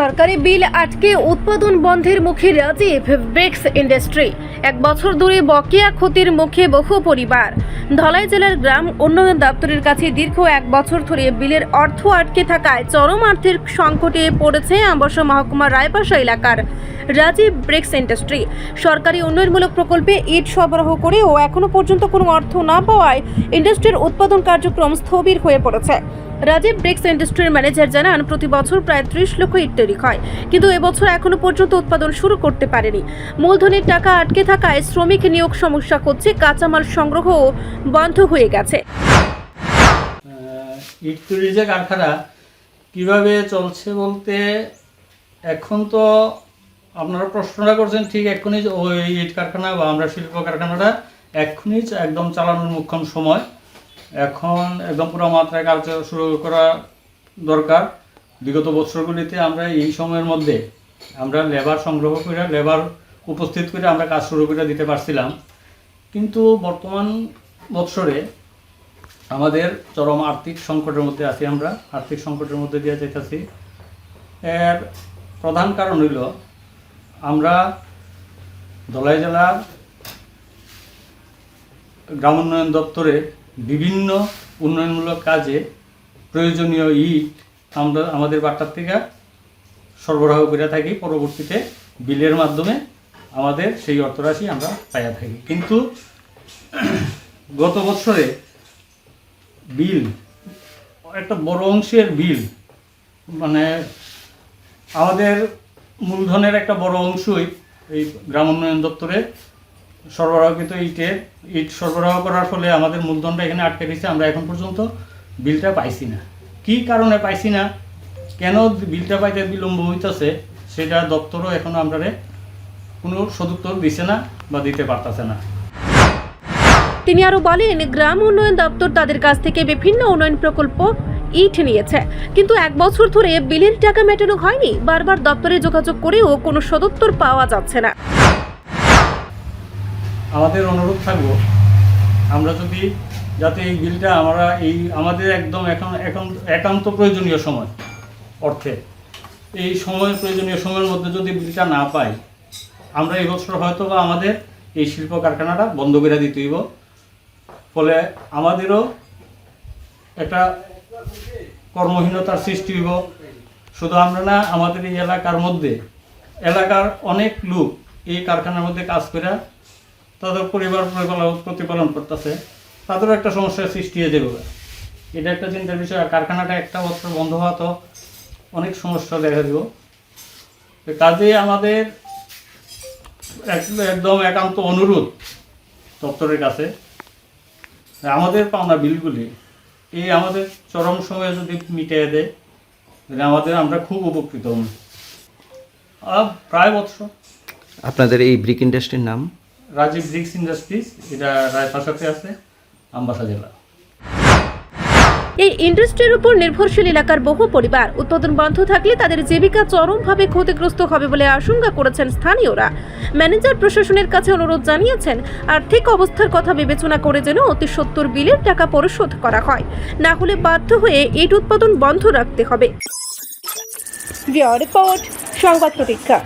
সরকারি বিল আটকে উৎপাদন বন্ধের মুখে রাজীব ব্রিক্স ইন্ডাস্ট্রি। এক বছর ধরে বকেয়া ক্ষতির মুখে বহু পরিবার। ধলাই জেলার গ্রাম উন্নয়ন দপ্তরের কাছে দীর্ঘ এক বছর ধরে বিলের অর্থ আটকে থাকায় চরম আর্থিক সংকটে পড়েছে আম্বর্ষ মহকুমার রায়পাশা এলাকার রাজীব ব্রিক্স ইন্ডাস্ট্রি। সরকারি উন্নয়নমূলক প্রকল্পে ইট সরবরাহ করেও এখনও পর্যন্ত কোনো অর্থ না পাওয়ায় ইন্ডাস্ট্রির উৎপাদন কার্যক্রম স্থবির হয়ে পড়েছে। রাজীব ব্রিক্স ইন্ডাস্ট্রির ম্যানেজার জানান, প্রতি বছর প্রায় ত্রিশ লক্ষ ইট তৈরি হয়। কিন্তু এবছর এখনও পর্যন্ত উৎপাদন শুরু করতে পারেনি। মূলধনের টাকা আটকে থাকায় শ্রমিক নিয়োগ সমস্যা হচ্ছে, কাঁচামাল সংগ্রহ বন্ধ হয়ে গেছে। ইট যে কারখানা, কীভাবে চলছে বলতে এখন তো আপনারা প্রশ্নটা করছেন, ঠিক এক্ষুনি ওই ইট কারখানা বা আমরা শিল্প কারখানাটা এক্ষুনি একদম চালানোর মুখ্যম সময়। এখন একদম পুরো মাত্রায় কাজ শুরু করা দরকার। বিগত বছরগুলিতে আমরা এই সময়ের মধ্যে আমরা লেবার সংগ্রহ করে, লেবার উপস্থিত করে আমরা কাজ শুরু করে দিতে পারছিলাম। কিন্তু বর্তমান বৎসরে আমাদের চরম আর্থিক সংকটের মধ্যে আছি আমরা। আর্থিক সংকটের মধ্যে দিয়ে যেতেছি এর প্রধান কারণ হইল আমরা ধলাই জেলার গ্রাম উন্নয়ন দপ্তরে বিভিন্ন উন্নয়নমূলক কাজে প্রয়োজনীয় ইট আমরা, আমাদের বাট্টার থেকে সরবরাহ করে থাকি। পরবর্তীতে বিলের মাধ্যমে আমাদের সেই অর্থরাশি আমরা পাইয়া থাকি। কিন্তু গত বছরে বিল, একটা বড় অংশের বিল মানে আমাদের মূলধনের একটা বড় অংশই এই গ্রাম উন্নয়ন দপ্তরে সরবরাহকৃত ইটের ইট সরবরাহ করার ফলে আমাদের মূলধনটা এখানে আটকে দিচ্ছে আমরা এখন পর্যন্ত বিলটা পাইছি না। কি কারণে পাইছি না? কেন বিলটা পাইতে বিলম্ব হইতেছে, সেটা দপ্তরও এখনও আমরা কোনো সদুত্তর দিছে না বা দিতে পারতেছে না। তিনি আরও বলেন, গ্রাম উন্নয়ন দপ্তর তাদের কাছ থেকে বিভিন্ন উন্নয়ন প্রকল্প ইট নিয়েছে। কিন্তু এক বছর ধরে বিলের টাকা মেটানো হয়নি, বারবার দপ্তরে যোগাযোগ করেও কোনো সদুত্তর পাওয়া যাচ্ছে না। আমাদের অনুরোধ থাকব, আমরা যদি যাতে এই বিলটা আমরা এই আমাদের একদম এখন একান্ত প্রয়োজনীয় সময় অর্থে, এই সময় প্রয়োজনীয় সময়ের মধ্যে যদি বিলটা না পাই, আমরা এই বছর হয়তো বা আমাদের এই শিল্প কারখানাটা বন্ধ করে দিতে হইব। ফলে আমাদেরও একটা কর্মহীনতার সৃষ্টি হইব। শুধু আমরা না, আমাদের এই এলাকার মধ্যে, এলাকার অনেক লোক এই কারখানার মধ্যে কাজ করে তাদের পরিবার প্রতিপালন করতেছে। তাদেরও একটা সমস্যার সৃষ্টি হয়ে যাবে এটা একটা চিন্তার বিষয়। আর কারখানাটা একটা বছর বন্ধ হওয়া তো অনেক সমস্যা দেখা দিব। কাজে আমাদের এক- একদম একান্ত অনুরোধ দপ্তরের কাছে। আমাদের পাওনা বিলগুলি, এই আমাদের চরম সময়ে যদি মিটিয়ে দেয়, তাহলে আমাদের আমরা খুব উপকৃত হব। প্রায় বছর। আপনাদের এই ব্রিক ইন্ডাস্ট্রির নাম? রাজীব ব্রিক্স ইন্ডাস্ট্রিজ এটা রায়পাশাতে আছে, আমবাসা জেলা। এই ইন্ডাস্ট্রির উপর নির্ভরশীল এলাকার বহু পরিবার উৎপাদন বন্ধ থাকলে তাদের জীবিকা চরমভাবে ক্ষতিগ্রস্ত হবে বলে আশঙ্কা করেছেন স্থানীয়রা। ম্যানেজার প্রশাসনের কাছে অনুরোধ জানিয়েছেন, আর্থিক অবস্থার কথা বিবেচনা করে যেন অতি সত্তর বিলের টাকা পরিশোধ করা হয়। না হলে বাধ্য হয়ে ইট উৎপাদন বন্ধ রাখতে হবে। রিপোর্ট, সংবাদ প্রতীক্ষা।